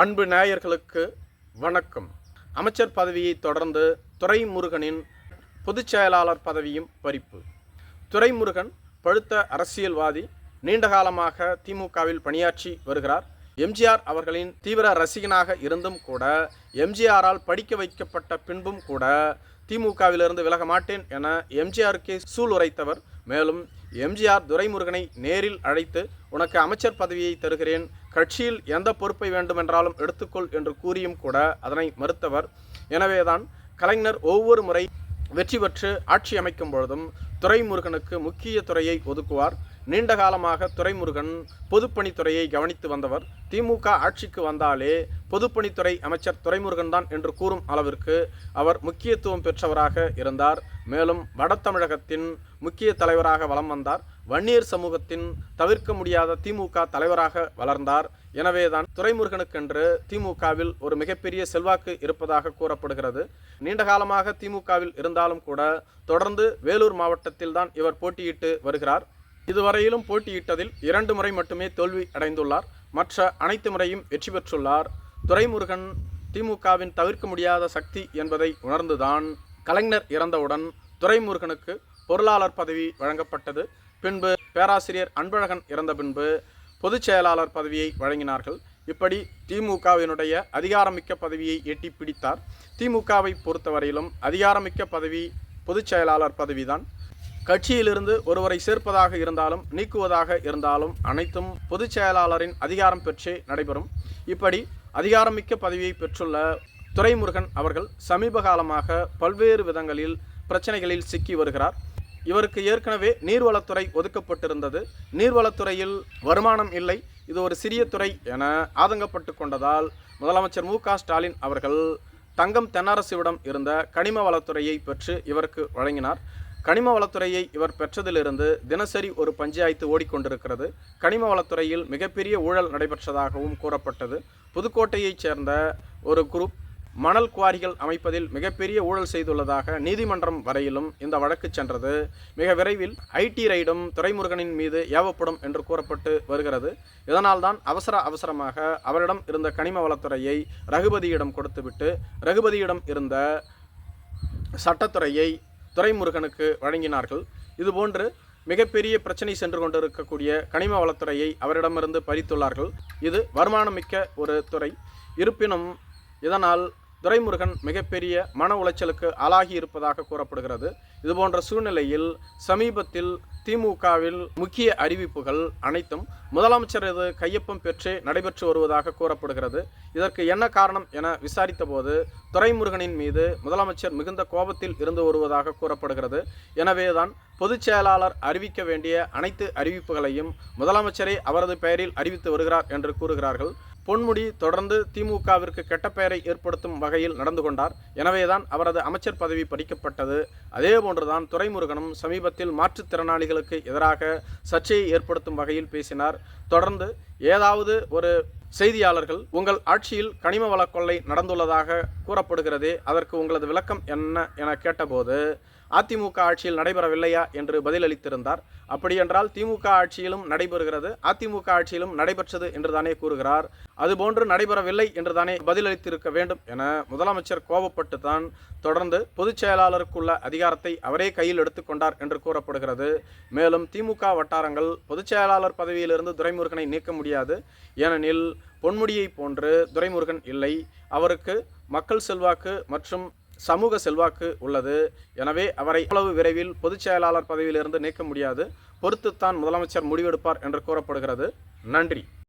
அன்பு நேயர்களுக்கு வணக்கம். அமைச்சர் பதவியை தொடர்ந்து துரைமுருகனின் பொதுச் செயலாளர் பதவியும் பறிப்பு. துரைமுருகன் பழுத்த அரசியல்வாதி நீண்ட காலமாக திமுகவில் பணியாற்றி வருகிறார். எம்ஜிஆர் அவர்களின் தீவிர ரசிகனாக இருந்தும் கூட எம்ஜிஆரால் படிக்க வைக்கப்பட்ட பின்பும் கூட திமுகவிலிருந்து விலக மாட்டேன் என எம்ஜிஆருக்கே சூளுரைத்தவர் மேலும் எம்ஜிஆர் துரைமுருகனை நேரில் அழைத்து உனக்கு அமைச்சர் பதவியை தருகிறேன். கட்சியில் எந்த பொறுப்பை வேண்டுமென்றாலும் எடுத்துக்கொள் என்று கூறியும் கூட அதனை மறுத்தவர். எனவேதான் கலைஞர் ஒவ்வொரு முறை வெற்றி பெற்று ஆட்சி அமைக்கும் பொழுதும் துறைமுருகனுக்கு முக்கிய துறையை ஒதுக்குவார். நீண்ட காலமாக துறைமுருகன் பொதுப்பணித்துறையை கவனித்து வந்தவர். திமுக ஆட்சிக்கு வந்தாலே பொதுப்பணித்துறை அமைச்சர் துறைமுருகன் தான் என்று கூறும் அளவிற்கு அவர் முக்கியத்துவம் பெற்றவராக இருந்தார். மேலும் வட தமிழகத்தின் முக்கிய தலைவராக வலம் வந்தார். வன்னியர் சமூகத்தின் தவிர்க்க முடியாத திமுக தலைவராக வளர்ந்தார். எனவேதான் துரைமுருகனுக்கென்று திமுகவில் ஒரு மிகப்பெரிய செல்வாக்கு இருப்பதாக கூறப்படுகிறது. நீண்ட காலமாக திமுகவில் இருந்தாலும் கூட தொடர்ந்து வேலூர் மாவட்டத்தில் தான் இவர் போட்டியிட்டு வருகிறார். இதுவரையிலும் போட்டியிட்டதில் இரண்டு முறை மட்டுமே தோல்வி அடைந்துள்ளார். மற்ற அனைத்து முறையும் வெற்றி பெற்றுள்ளார். துரைமுருகன் திமுகவின் தவிர்க்க முடியாத சக்தி என்பதை உணர்ந்துதான் கலைஞர் இறந்தவுடன் துரைமுருகனுக்கு பொருளாளர் பதவி வழங்கப்பட்டது. பின்பு பேராசிரியர் அன்பழகன் இறந்த பின்பு பொதுச் செயலாளர் பதவியை வழங்கினார்கள். இப்படி திமுகவினுடைய அதிகாரமிக்க பதவியை எட்டி பிடித்தார். திமுகவை பொறுத்தவரையிலும் அதிகாரமிக்க பதவி பொதுச் செயலாளர் பதவிதான். கட்சியிலிருந்து ஒருவரை சேர்ப்பதாக இருந்தாலும் நீக்குவதாக இருந்தாலும் அனைத்தும் பொதுச் செயலாளரின் அதிகாரம் பெற்றே நடைபெறும். இப்படி அதிகாரமிக்க பதவியை பெற்றுள்ள துரைமுருகன் அவர்கள் சமீப காலமாக பல்வேறு விதங்களில் பிரச்சனைகளில் சிக்கி வருகிறார். இவருக்கு ஏற்கனவே நீர்வளத்துறை ஒதுக்கப்பட்டிருந்தது. நீர்வளத்துறையில் வருமானம் இல்லை. இது ஒரு சிறிய துறை என ஆதங்கப்பட்டு கொண்டதால் முதலமைச்சர் மு ஸ்டாலின் அவர்கள் தங்கம் தென்னரசுவிடம் இருந்த கனிம வளத்துறையை பெற்று இவருக்கு வழங்கினார். கனிம வளத்துறையை இவர் பெற்றதிலிருந்து தினசரி ஒரு பஞ்சாயத்து ஓடிக்கொண்டிருக்கிறது. கனிம வளத்துறையில் மிகப்பெரிய ஊழல் நடைபெற்றதாகவும் கூறப்பட்டது. புதுக்கோட்டையைச் சேர்ந்த ஒரு குரூப் மணல் குவாரிகள் அமைப்பதில் மிகப்பெரிய ஊழல் செய்துள்ளதாக நீதிமன்றம் வரையிலும் இந்த வழக்கு சென்றது. மிக விரைவில் ஐடி ரைடும் துறைமுருகனின் மீது ஏவப்படும் என்று கூறப்பட்டு வருகிறது. இதனால்தான் அவசர அவசரமாக அவரிடம் இருந்த கனிம வளத்துறையை ரகுபதியிடம் கொடுத்துவிட்டு ரகுபதியிடம் இருந்த சட்டத்துறையை துறைமுருகனுக்கு வழங்கினார்கள். இதுபோன்று மிகப்பெரிய பிரச்சனை சென்று கொண்டிருக்கக்கூடிய கனிம வளத்துறையை அவரிடமிருந்து பறித்துள்ளார்கள். இது வருமானமிக்க ஒரு துறை. இருப்பினும் இதனால் துரைமுருகன் மிகப்பெரிய மன உளைச்சலுக்கு ஆளாகி இருப்பதாக கூறப்படுகிறது. இதுபோன்ற சூழ்நிலையில் சமீபத்தில் திமுகவில் முக்கிய அறிவிப்புகள் அனைத்தும் முதலமைச்சரது கையொப்பம் பெற்றே நடைபெற்று வருவதாக கூறப்படுகிறது. இதற்கு என்ன காரணம் என விசாரித்தபோது துரைமுருகனின் மீது முதலமைச்சர் மிகுந்த கோபத்தில் இருந்து வருவதாக கூறப்படுகிறது. எனவேதான் பொதுச் செயலாளர் அறிவிக்க வேண்டிய அனைத்து அறிவிப்புகளையும் முதலமைச்சரே அவரது பெயரில் அறிவித்து வருகிறார் என்று கூறுகிறார்கள். பொன்முடி தொடர்ந்து திமுகவிற்கு கெட்ட பெயரை ஏற்படுத்தும் வகையில் நடந்து கொண்டார். எனவேதான் அவரது அமைச்சர் பதவி பறிக்கப்பட்டது. அதே போன்றுதான் துரைமுருகனும் சமீபத்தில் மாற்றுத்திறனாளிகளுக்கு எதிராக சர்ச்சையை ஏற்படுத்தும் வகையில் பேசினார். தொடர்ந்து ஏதாவது ஒரு செய்தியாளர்கள் உங்கள் ஆட்சியில் கனிம வளக்கொள்ளை நடந்துள்ளதாக கூறப்படுகிறதே அதற்கு உங்களது விளக்கம் என்ன என கேட்டபோது அதிமுக ஆட்சியில் நடைபெறவில்லையா என்று பதிலளித்திருந்தார். அப்படியென்றால் திமுக ஆட்சியிலும் நடைபெறுகிறது. அதிமுக ஆட்சியிலும் நடைபெற்றது என்றுதானே கூறுகிறார். அதுபோன்று நடைபெறவில்லை என்று தானே பதிலளித்திருக்க வேண்டும் என முதலமைச்சர் கோபப்பட்டு தான் தொடர்ந்து பொதுச் செயலாளருக்குள்ள அதிகாரத்தை அவரே கையில் எடுத்துக்கொண்டார் என்று கூறப்படுகிறது. மேலும் திமுக வட்டாரங்கள் பொதுச் செயலாளர் பதவியிலிருந்து துரைமுருகனை நீக்க முடியாது. ஏனெனில் பொன்முடியை போன்று துரைமுருகன் இல்லை. அவருக்கு மக்கள் செல்வாக்கு மற்றும் சமூக செல்வாக்கு உள்ளது. எனவே அவரை அவ்வளவு விரைவில் பொதுச் செயலாளர் பதவியிலிருந்து நீக்க முடியாது. பொறுத்துத்தான் முதலமைச்சர் முடிவெடுப்பார் என்று கூறப்படுகிறது. நன்றி.